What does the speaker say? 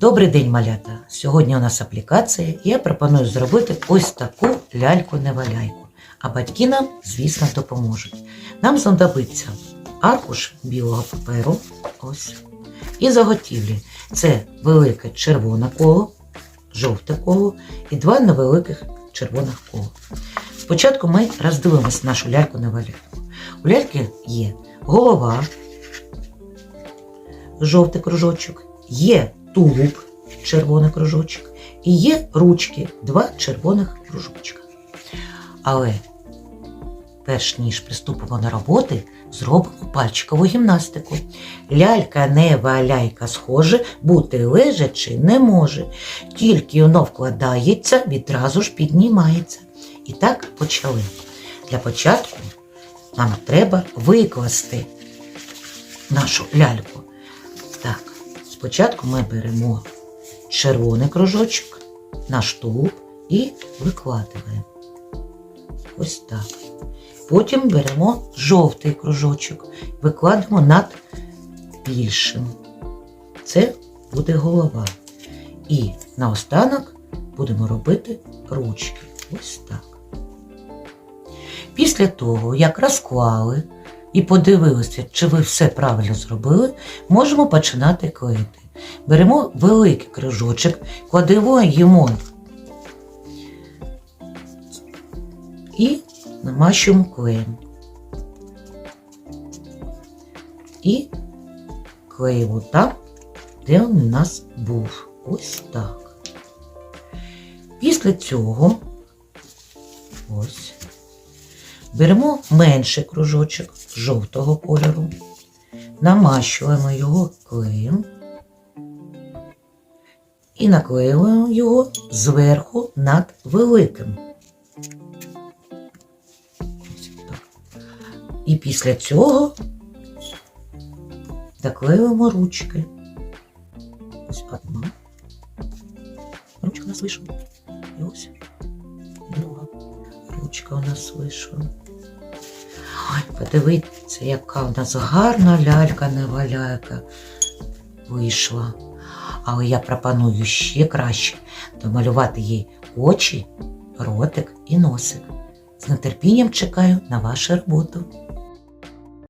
Добрий день, малята! Сьогодні у нас аплікація, і я пропоную зробити ось таку ляльку-неваляйку. А батьки нам, звісно, допоможуть. Нам знадобиться аркуш білого паперу, ось, і заготівлі. Це велике червоне коло, жовте коло і два невеликих червоних кола. Спочатку ми роздивимося нашу ляльку-неваляйку. У ляльки є голова, жовтий кружочок, є тулуб, червоний кружочок, і є ручки, два червоних кружочка. Але перш ніж приступимо до роботи, зробимо пальчикову гімнастику. Лялька не валяйка схоже, бути лежачи не може. Тільки воно вкладається, відразу ж піднімається. І так почали. Для початку нам треба викласти нашу ляльку. Так, спочатку ми беремо червоний кружочок, наш тулуб і викладаємо. Ось так. Потім беремо жовтий кружочок, викладемо над більшим. Це буде голова. І наостанок будемо робити ручки. Ось так. Після того, як розклали і подивилися, чи ви все правильно зробили, можемо починати клеїти. Беремо великий кружочок, кладемо йому і намащуємо клеєм. І клеїмо там, де він у нас був. Ось так. Після цього ось беремо менший кружочок жовтого кольору, намащуємо його клеєм і наклеюємо його зверху над великим. І після цього доклеюємо ручки. Ось одна. Ручка у нас вийшла. І ось друга ручка у нас вийшла. Ой, подивіться, яка в нас гарна лялька неваляйка вийшла. Але я пропоную ще краще домалювати їй очі, ротик і носик. З нетерпінням чекаю на вашу роботу.